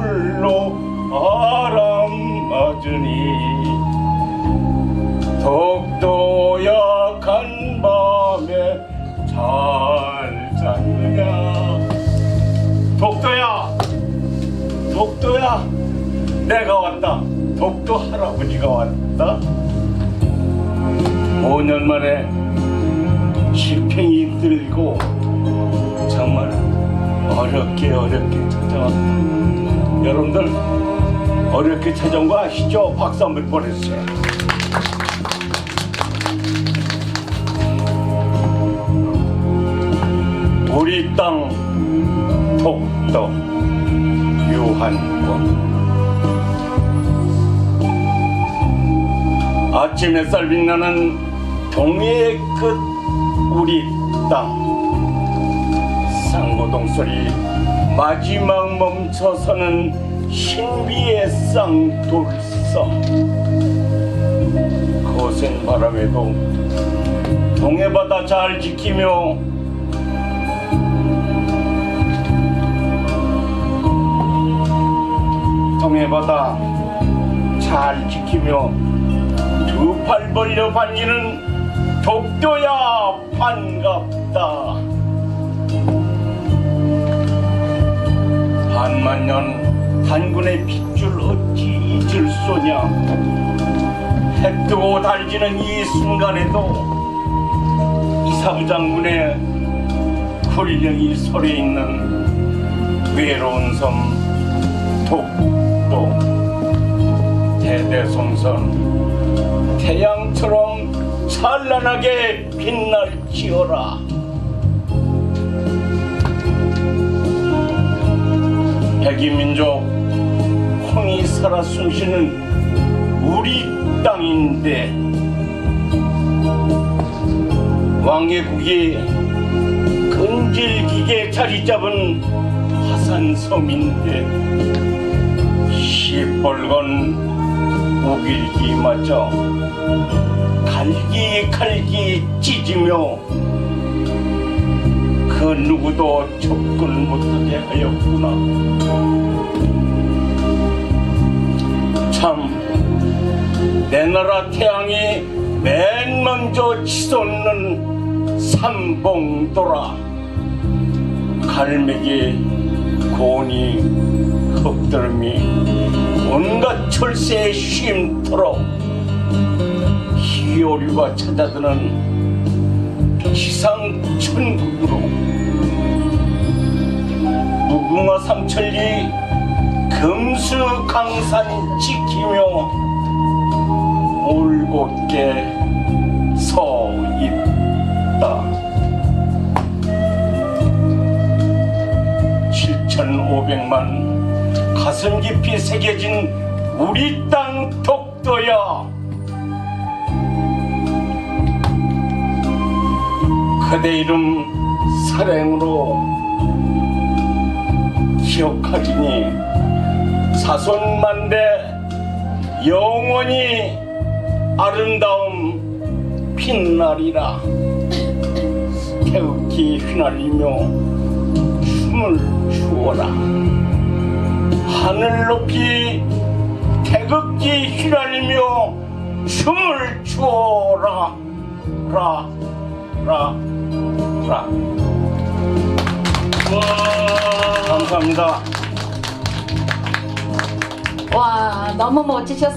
얼굴로 바람 맞으니 독도 약한 밤에 잘 잤느냐? 독도야! 독도야! 내가 왔다. 독도 할아버지가 왔다. 5년 만에 실팽이 들고 정말 어렵게 어렵게 찾아왔다 여러분들 어렵게 찾아온 거 아시죠? 박수 한번 보내주세요. 우리 땅 독도 유한권. 아침 햇살 빛나는 동해의 끝 우리 땅 상고동 소리. 마지막 멈춰서는 신비의 쌍돌섬 거센 바람에도 동해바다 잘 지키며 동해바다 잘 지키며 두 팔 벌려 반기는 독도야 반갑다 반만년 단군의 핏줄 어찌 잊을 소냐? 해 뜨고 달지는 이 순간에도 이사부 장군의 굴령이 서려 있는 외로운 섬 독도 대대손선 태양처럼 찬란하게 빛날지어라 백이민족 홍이 살아 숨쉬는 우리 땅인데 왕개국이 끈질기게 자리 잡은 화산섬인데 시뻘건 우길기 맞아 갈기갈기 찢으며 그 누구도 접근 못하게 하였구나 참 내 나라 태양이 맨 먼저 치솟는 삼봉도라. 갈매기 고니 흙들미 온갖 철새의 쉼터로 희오류가 찾아드는 지상 천국으로 무궁화 삼천리 금수 강산 지키며 올곧게 서 있다. 7,500만 가슴 깊이 새겨진 우리 땅 독도야. 그대 이름 사랑으로 기억하지니 사손만대 영원히 아름다움 빛나리라. 태극기 휘날리며 춤을 추어라. 하늘 높이 태극기 휘날리며 춤을 추어라. 라 라라. 감사합니다 와, 너무 멋지셨어요.